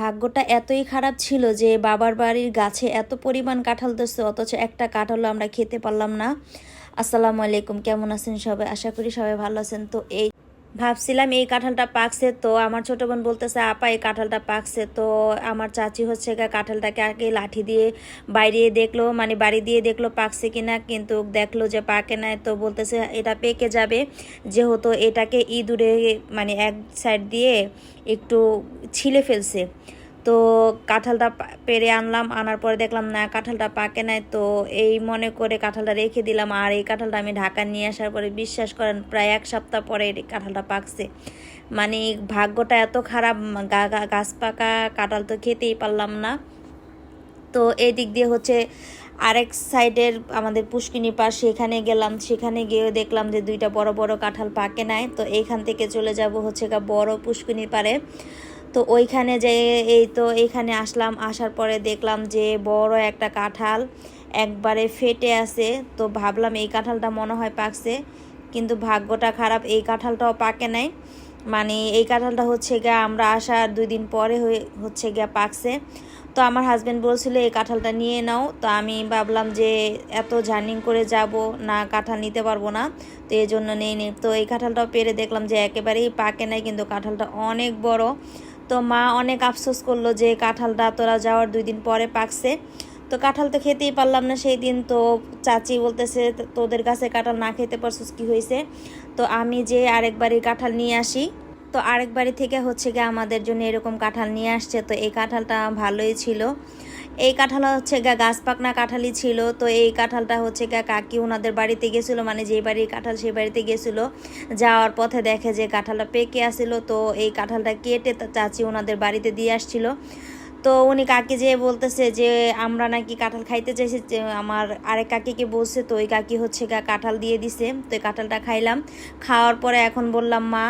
ভাগ্যটা এতই খারাপ ছিল যে বাবার বাড়ির গাছে এত পরিমাণ কাঁঠাল ধরছে, অথচ একটা কাঁঠালও আমরা খেতে পারলাম না। আসসালামু আলাইকুম, কেমন আছেন সবাই? আশা করি সবাই ভালো আছেন। তো এই ভাবছিলাম এই কাঁঠালটা পাকছে তো, আমার ছোটো বোন বলতেছে, আপা, এই কাঁঠালটা পাকছে। তো আমার চাচি হচ্ছে কাঁঠালটাকে আগে লাঠি দিয়ে বাইরে দেখল মানে বাড়ি দিয়ে দেখল পাকছে কিনা, কিন্তু দেখল যে পাকে নাই। তো বলতেছে, এটা পেকে যাবে। যেহেতু এটাকে ইঁদুরে মানে এক সাইড দিয়ে একটু ছিলে ফেলছে। তো কাঁঠালটা পেরে আনলাম, আনার পরে দেখলাম, না, কাঁঠালটা পাকে নাই। তো এই মনে করে কাঁঠালটা রেখে দিলাম। আর এই কাঁঠালটা আমি ঢাকা নিয়ে আসার পরে বিশ্বাস করেন, প্রায় এক সপ্তাহ পরে কাঁঠালটা পাকছে। মানে ভাগ্যটা এত খারাপ গাছ পাকা, কাঁঠাল তো খেতেই পারলাম না। তো এই দিক দিয়ে হচ্ছে আরেক সাইডের আমাদের পুষ্কিনি পাশ সেখানে গেলাম। সেখানে গিয়েও দেখলাম যে দুইটা বড় বড় কাঁঠাল পাকে নাই। তো এইখান থেকে চলে যাব হচ্ছে গা বড় পুষ্কিনি পারে তো ওইখানে যে এই তো এইখানে আসলাম, আসার পরে দেখলাম যে বড় একটা কাঁঠাল একবারে ফেটে আছে। তো ভাবলাম এই কাঁঠালটা মনে হয় পাকছে, কিন্তু ভাগ্যটা খারাপ, এই কাঁঠালটাও পাকে নাই। মানে এই কাঁঠালটা হচ্ছে গিয়া আমরা আসার দুই দিন পরে হচ্ছে গিয়া পাকছে। তো আমার হাজব্যান্ড বলছিল, এই কাঁঠালটা নিয়ে নাও। তো আমি ভাবলাম যে এত জার্নিং করে যাব, না কাঁঠাল নিতে পারব না, তো এই জন্য নিয়ে নিই তো এই কাঁঠালটাও পেরে দেখলাম যে একেবারেই পাকে নাই, কিন্তু কাঁঠালটা অনেক বড়। তো মা অনেক আফসোস করল যে কাঁঠালটা তোরা যাওয়ার দুই দিন পরে পাকছে। তো কাঁঠাল তো খেতেই পারলাম না সেই দিন। তো চাচি বলতেছে, তোদের কাছে কাঁঠাল না খেতে পারছিস, কি হয়েছে? তো আমি যে আরেক বাড়ির কাঁঠাল নিয়ে আসি। তো আরেক বাড়ি থেকে হচ্ছে গিয়ে আমাদের জন্য এরকম কাঁঠাল নিয়ে আসছে। তো এই কাঁঠালটা ভালোই ছিল। এই কাঁঠাল হচ্ছে গা গাছ পাকনা কাঁঠালই ছিল। তো এই কাঁঠালটা হচ্ছে গা কাকি ওনাদের বাড়িতে গেছিল মানে যেই বাড়ির কাঁঠাল সেই বাড়িতে গেছিল। যাওয়ার পথে দেখে যে কাঁঠালটা পেকে আসছিল তো এই কাঁঠালটা কেটে চাচি ওনাদের বাড়িতে দিয়ে আসছিল। তো উনি কাকি যেয়ে বলতেছে যে, আমরা নাকি কাঁঠাল খাইতে চাইছি আমার আরেক কাকিকে বলছে, তো ওই কাকি হচ্ছে কাঁঠাল দিয়ে দিছে। তো এই কাঁঠালটা খাইলাম। খাওয়ার পরে এখন বললাম, মা,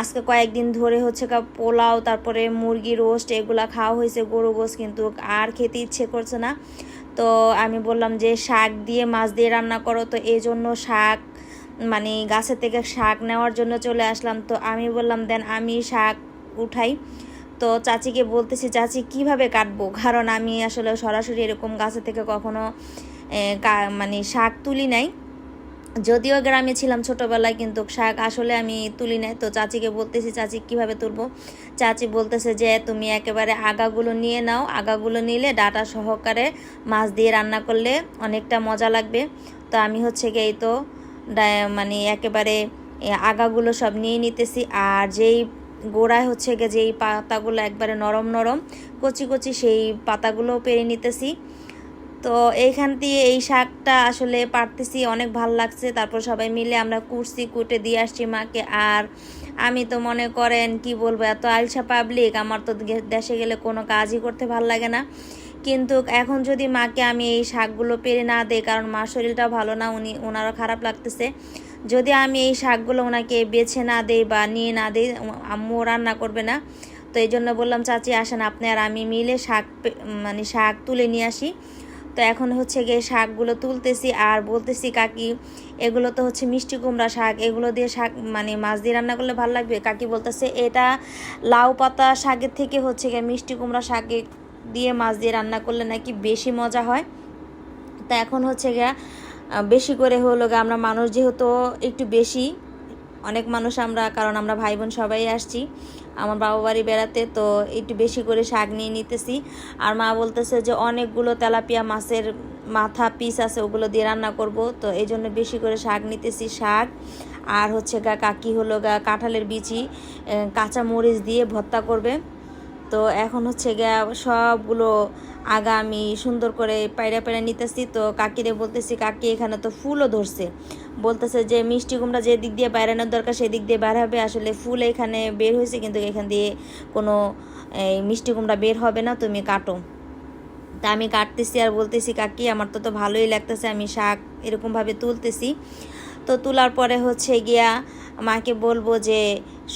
আজকে কয়েকদিন ধরে হচ্ছে গা পোলাও, তারপরে মুরগি রোস্ট, এগুলা খাওয়া হয়েছে, গরু গোস কিন্তু আর খেতে ইচ্ছে করছে না। তো আমি বললাম যে, শাক দিয়ে, মাছ দিয়ে রান্না করো। তো এই জন্য শাক মানে গাছের থেকে শাক নেওয়ার জন্য চলে আসলাম। তো আমি বললাম, দেন আমি শাক উঠাই। তো চাচিকে বলতেছি, চাচি, কীভাবে কাটবো? কারণ আমি আসলে সরাসরি এরকম গাছের থেকে কখনো মানে শাক তুলি নাই। যদিও গ্রামে ছিলাম ছোটোবেলায়, কিন্তু শাক আসলে আমি তুলি নাই। তো চাচিকে বলতেছি, চাচি, কীভাবে তুলবো? চাচি বলতেছে যে, তুমি একেবারে আগাগুলো নিয়ে নাও। আগাগুলো নিলে ডাটা সহকারে মাছ দিয়ে রান্না করলে অনেকটা মজা লাগবে। তো আমি হচ্ছে গিয়ে তো মানে একেবারে আগাগুলো সব নিয়ে নিতেছি। আর যেই গোড়ায় হচ্ছে গিয়ে যেই পাতাগুলো একবারে নরম নরম, কচি কচি সেই পাতাগুলো পেরে নিতেছি। তো এইখান দিয়ে এই শাকটা আসলে পারতেছি, অনেক ভালো লাগছে। তারপর সবাই মিলে আমরা কুর্সি কুটে দিয়ে আসছি মাকে। আর আমি তো মনে করেন, কি বলব, এত আলসা পাবলিক আমার তো দেশে গেলে কোনো কাজই করতে ভালো লাগে না। কিন্তু এখন যদি মাকে আমি এই শাকগুলো পেরে না দেই, কারণ মার শরীরটা ভালো না, উনি ওনারও খারাপ লাগতেছে। যদি আমি এই শাকগুলো ওনাকে বেছে না দেই বা নিয়ে না দিই আম্মু রান্না করবে না। তো এই জন্য বললাম, চাচি, আসেন আপনি আর আমি মিলে শাক মানে শাক তুলে নিয়ে আসি। তো এখন হচ্ছে গিয়ে শাকগুলো তুলতেছি আর বলতেছি, কাকি, এগুলো তো হচ্ছে মিষ্টি কুমড়া শাক, এগুলো দিয়ে শাক মানে মাছ দিয়ে রান্না করলে ভালো লাগবে? কাকি বলতেছে, এটা লাউ পাতা শাকের থেকে হচ্ছে গিয়ে মিষ্টি কুমড়া শাকে দিয়ে মাছ দিয়ে রান্না করলে নাকি বেশি মজা হয়। তা এখন হচ্ছে গিয়া বেশি করে হলো আমরা মানুষ যেহেতু একটু বেশি, অনেক মানুষ আমরা, কারণ আমরা ভাই বোন সবাই আসছি, আমার বাবা বাড়ি বেড়াতে, তো একটু বেশি করে শাক নিয়ে নিতেছি। আর মা বলতেছে যে অনেকগুলো তেলাপিয়া মাছের মাথা পিস আছে, ওগুলো দিয়ে রান্না করব, তো এই জন্য বেশি করে শাক নিতেছি, শাক। আর হচ্ছে গা কাকি হলো গা কাঁঠালের বিচি কাঁচা মরিচ দিয়ে ভর্তা করবে। তো এখন হচ্ছে গিয়া সবগুলো আগা আমি সুন্দর করে পায়রা পায়রা নিতেছি। তো কাকিরে বলতেছি, কাকি, এখানে তো ফুলও ধরছে। বলতেছে যে, মিষ্টি কুমড়া যে দিক দিয়ে বাইরানোর দরকার সেই দিক দিয়ে বের হবে। আসলে ফুল এখানে বের হয়েছে, কিন্তু এখান দিয়ে কোনো, এই মিষ্টি কুমড়া বের হবে না, তুমি কাটো। তা আমি কাটতেছি আর বলতেছি, কাকি, আমার তো তো ভালোই লাগতেছে, আমি শাক এরকমভাবে তুলতেছি। তো তোলার পরে হচ্ছে গিয়া মাকে বলব যে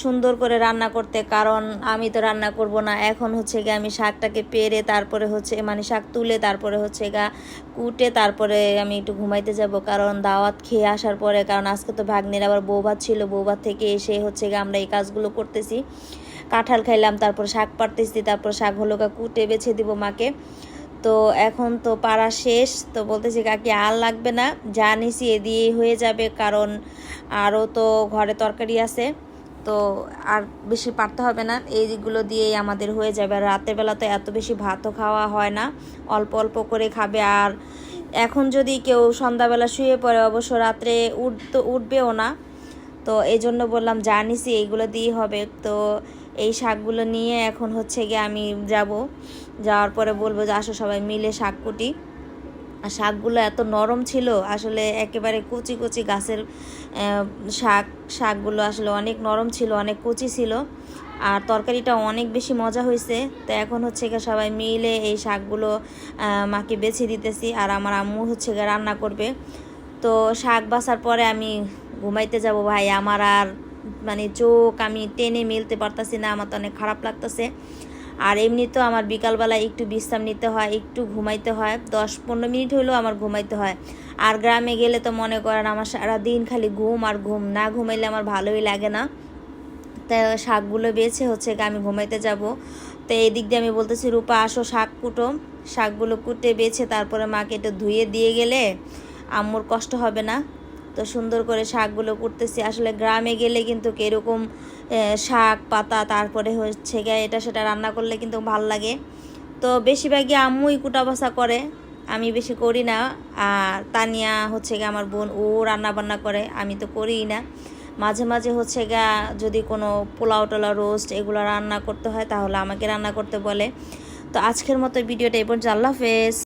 সুন্দর করে রান্না করতে, কারণ আমি তো রান্না করব না। এখন হচ্ছে গিয়ে আমি শাকটাকে পেরে, তারপরে হচ্ছে মানে শাক তুলে, তারপরে হচ্ছে গা কুটে, তারপরে আমি একটু ঘুমাইতে যাব। কারণ দাওয়াত খেয়ে আসার পরে, কারণ আজকে তো ভাগ্নের আবার বৌভাত ছিল বৌভাত থেকে এসে হচ্ছে গিয়ে আমরা এই কাজগুলো করতেছি। কাঁঠাল খাইলাম, তারপর শাক পারতেছি তারপর শাক হলো গা কুটে বেছে দিব মাকে। তো এখন তো পাড়া শেষ, তো বলতেছি কাকি আর লাগবে না নিছি এ দিয়েই হয়ে যাবে, কারণ আরও তো ঘরে তরকারি আছে। তো আর বেশি পারতে হবে না। এইগুলো দিয়েই আমাদের হয়ে যাবে। আর রাতের বেলা তো এত বেশি ভাতও খাওয়া হয় না। অল্প অল্প করে খাবে। আর এখন যদি কেউ সন্ধ্যাবেলা শুয়ে পড়ে, অবশ্য রাত্রে উঠতে উঠবেও না। তো এই জন্য বললাম জানিসি এইগুলো দিয়েই হবে। তো এই শাকগুলো নিয়ে এখন হচ্ছে গিয়ে আমি যাব। যাওয়ার পরে বলব যে, আসো সবাই মিলে শাক কুটি। আর শাকগুলো এত নরম ছিল, আসলে একেবারে কচি কচি গাছের শাক, শাকগুলো আসলে অনেক নরম ছিল, অনেক কচি ছিল। আর তরকারিটা অনেক বেশি মজা হয়েছে। তো এখন হচ্ছে গিয়ে সবাই মিলে এই শাকগুলো মাকে বেছে দিতেছি আর আমার আম্মু হচ্ছে গিয়ে রান্না করবে। তো শাক বাছার পরে আমি ঘুমাইতে যাব ভাই, আমার আর মানে চোখ আমি টেনে মেলতে পারতাছি না, আমার তো অনেক খারাপ লাগতেছে। আর এমনি তো আমার বিকালবেলা একটু বিশ্রাম নিতে হয়, একটু ঘুমাইতে হয়। দশ পনেরো মিনিট হলেও আমার ঘুমাইতে হয়। আর গ্রামে গেলে তো মনে করেন আমার সারা দিন খালি ঘুম আর ঘুম, না ঘুমাইলে আমার ভালোই লাগে না। তাই শাকগুলো বেছে হচ্ছে আমি ঘুমাইতে যাব। তো এই দিক দিয়ে আমি বলতেছি, রূপা, আসো শাক কুটো। শাকগুলো কুটে বেছে তারপরে মাকে একটু ধুয়ে দিয়ে গেলে আম্মুর কষ্ট হবে না। তো সুন্দর করে শাকগুলো কুটতেছি। আসলে গ্রামে গেলে কিন্তু এরকম শাক, পাতা, তারপরে হচ্ছে গিয়ে এটা সেটা রান্না করলে কিন্তু ভালো লাগে। তো বেশিরভাগই আম্মুই কুটা বাসা করে, আমি বেশি করি না। আর তানিয়া হচ্ছে গিয়ে আমার বোন, ও রান্না বান্না করে, আমি তো করিই না। মাঝে মাঝে হচ্ছে গা যদি কোনো পোলাও টোলা রোস্ট এগুলো রান্না করতে হয় তাহলে আমাকে রান্না করতে বলে। তো আজকের মতো ভিডিওটা এই পর্যন্ত। আল্লাহ হাফেজ।